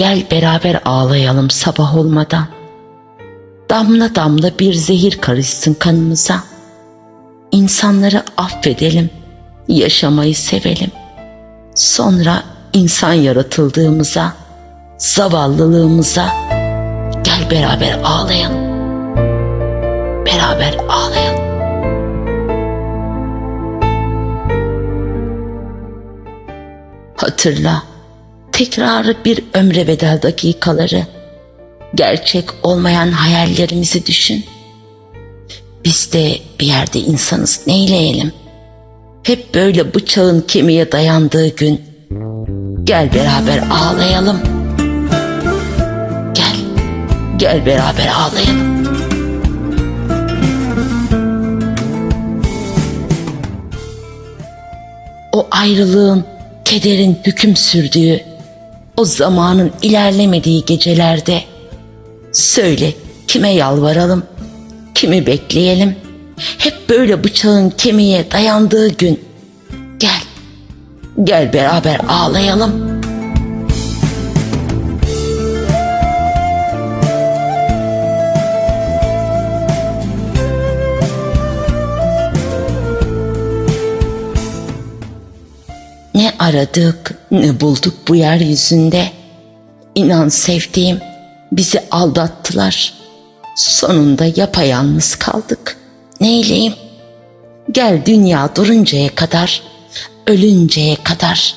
Gel beraber ağlayalım sabah olmadan. Damla damla bir zehir karışsın kanımıza. İnsanları affedelim, yaşamayı sevelim. Sonra insan yaratıldığımıza, zavallılığımıza gel beraber ağlayalım. Beraber ağlayalım. Hatırla, tekrarı bir ömre bedel dakikaları, gerçek olmayan hayallerimizi düşün. Biz de bir yerde insanız, neyleyelim? Hep böyle bıçağın kemiğe dayandığı gün, gel beraber ağlayalım. Gel, gel beraber ağlayalım. O ayrılığın, kederin hüküm sürdüğü, o zamanın ilerlemediği gecelerde söyle kime yalvaralım, kimi bekleyelim. Hep böyle bıçağın kemiğe dayandığı gün gel, gel beraber ağlayalım. Ne aradık, ne bulduk bu yeryüzünde. İnan sevdiğim, bizi aldattılar. Sonunda yapayalnız kaldık. Neyleyim? Gel dünya duruncaya kadar, ölünceye kadar.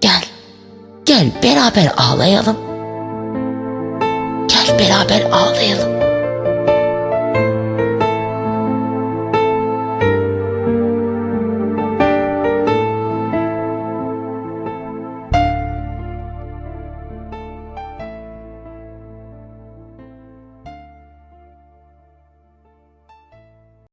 Gel, gel beraber ağlayalım. Gel beraber ağlayalım.